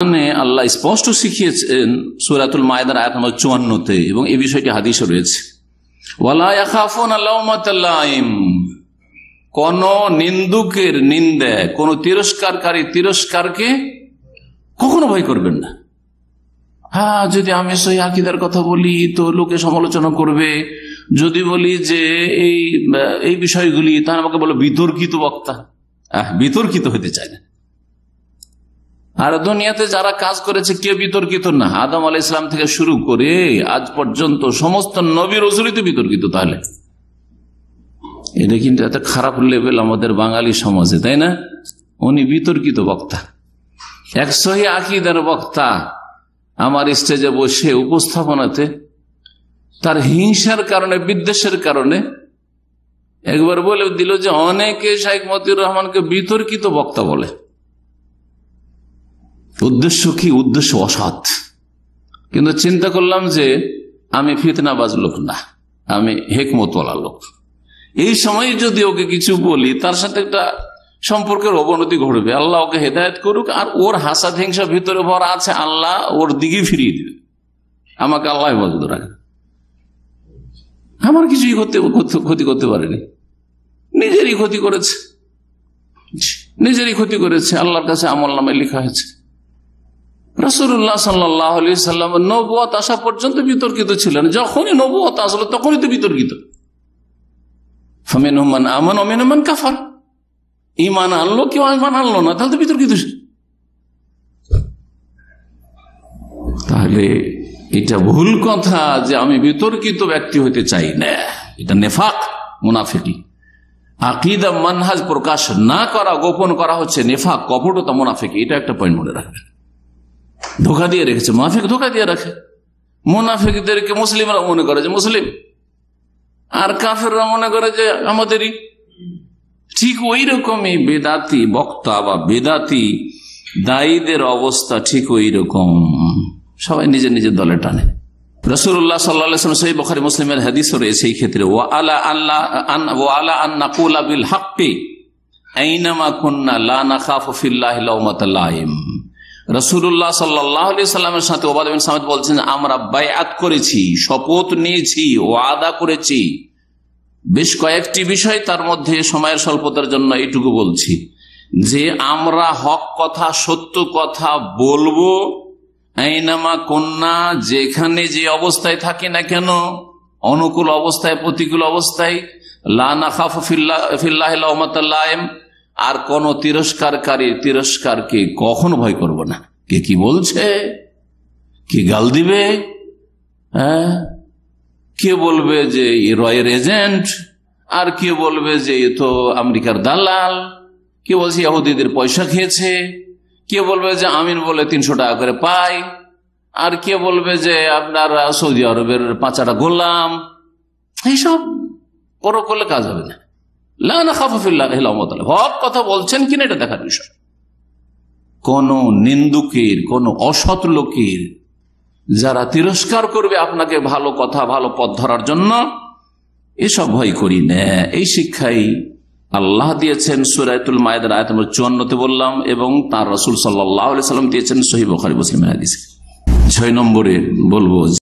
আল্লাহ স্পষ্ট শিখিয়েছেন সুরাতুল মায়দার আয়াত নম্বর চুয়ান্নতে এবং এই বিষয়টি হাদিসও রয়েছে। কোন নিন্দুকের নিন্দে, কোন তিরস্কারী তিরস্কারকে কখনো ভয় করবেন না। হ্যাঁ যদি আমি সই আকিদার কথা বলি, তো লোকে সমালোচনা করবে। যদি বলি যে এই এই বিষয়গুলি তা আমাকে বলো বিতর্কিত বক্তা। হ্যাঁ বিতর্কিত হতে চায় না। আর দুনিয়াতে যারা কাজ করেছে, কে বিতর্কিত না? আদম আলাহ ইসলাম থেকে শুরু করে আজ পর্যন্ত সমস্ত নবীর তো বিতর্কিত তাহলে। এটা কিন্তু এত খারাপ লেভেল আমাদের বাঙালি সমাজে, তাই না? উনি বিতর্কিত বক্তা। একশোই আকিদার বক্তা আমার স্টেজে বসে উপস্থাপনাতে তার হিংসার কারণে, বিদ্বেষের কারণে একবার বলে দিল যে অনেকে শাইখ মতিউর রহমানকে বিতর্কিত বক্তা বলে। উদ্দেশ্য কি? উদ্দেশ্য অসৎ। কিন্তু চিন্তা করলাম যে আমি ফিতনাবাজ লোক না। আমি হেকমতওয়ালা লোক। এই সময় যদি ওকে কিছু বলি, তার সাথে একটা সম্পর্কের অবনতি ঘটবে। আল্লাহ ওকে হেদায়ত করুক, আর ওর হাসা হিংসা ভিতরে ভরা আছে, আল্লাহ ওর দিকে ফিরিয়ে দিবে। আমাকে আল্লাহ হেফাজত রাখবে আমার কিছুই করতে, ক্ষতি করতে পারেনি। নিজেরই ক্ষতি করেছে। নিজেরই ক্ষতি করেছে। আল্লাহর কাছে আমল নামে লেখা হয়েছে। রসুল্লাহ সাল্লাহ সাল্লাম নবুয়াত আসা পর্যন্ত বিতর্কিত ছিলেন। যখনই নবুয়াত আসলো, তখনই তো বিতর্কিত। ফমিন হুমান আমান অমিন হুমান কাফার। ইমান আনলো, কেউ ইমান আনলো না, তাহলে তো বিতর্কিত তাহলে এটা ভুল কথা যে আমি বিতর্কিত ব্যক্তি হইতে চাই না। এটা নেফাক, মুনাফিকি। আকিদা, মানহাজ প্রকাশ না করা, গোপন করা হচ্ছে নেফাক, কপটতা, মুনাফিকি। এটা একটা পয়েন্ট মনে রাখবেন। ধোকা দিয়ে রেখেছে, মাফিক ধোকা দিয়ে রাখে। মুনাফিকদেরকে মুসলিমরা মনে করে যে মুসলিম। আর কাফেররা মনে করে যে আমাদেরই। ঠিক ওই রকমই বেদাতি বক্তা বা বেদাতি দায়ীদের অবস্থা ঠিক ওই রকম সবাই নিজের নিজের দলে টানে। রসুল্লাহ সাল্লাম সেই বখারি মুসলিমের হাদিস রয়েছে এই ক্ষেত্রে ও আলা আল্লাহ ও আলা আন্না কুলা বিল হাক্কি, আইনামা কুন্না লা নাখাফ ফিল্লাহ লাউমাতাল্লাহিম রসুল্লাহ সাল্লাহ সাল্লামের সাথে ওবাদ সামেদ বলছেন, আমরা বায়াত করেছি, শপথ নিয়েছি ও আদা করেছি। বেশ কয়েকটি বিষয় তার মধ্যে সময়ের স্বল্পতার জন্য এইটুকু বলছি। যে আমরা হক কথা, সত্য কথা বলব, আইনামা কন্যা, যেখানে যে অবস্থায় থাকে না কেন, অনুকূল অবস্থায়, প্রতিকূল অবস্থায় লানা খাফ ফিল্লাহ আর কোন তিরস্কারী তিরস্কারকে কখনো ভয় করব না। কে কি বলছে? কে গাল দিবে? হ্যাঁ? কে বলবে যে রয়ের এজেন্ট? আর কে বলবে যে এ তো আমেরিকার দালাল? কে বলছে ইহুদিদের পয়সা খেয়েছে? কে বলবে যে আমিন বলে তিনশো টাকা করে পাই? আর কে বলবে যে আপনার সৌদি আরবের পাঁচাটা গোলাম? এইসব বড় করলে কাজ হবে না। হক কথা বলছেন কিনা এটা দেখার বিষয়। কোন নিন্দুকের, কোন অসৎ লোকের যারা তিরস্কার করবে আপনাকে ভালো কথা, ভালো পথ ধরার জন্য, এসব ভয় করি না। এই শিক্ষাই আল্লাহ দিয়েছেন সুরায়তুল মায়েদের আয়ত নম্বর চুয়ান্নতে বললাম এবং তার রসুল সাল্লাহ সাল্লাম দিয়েছেন সহি বখারি মুসলিম ছয় নম্বরে বলব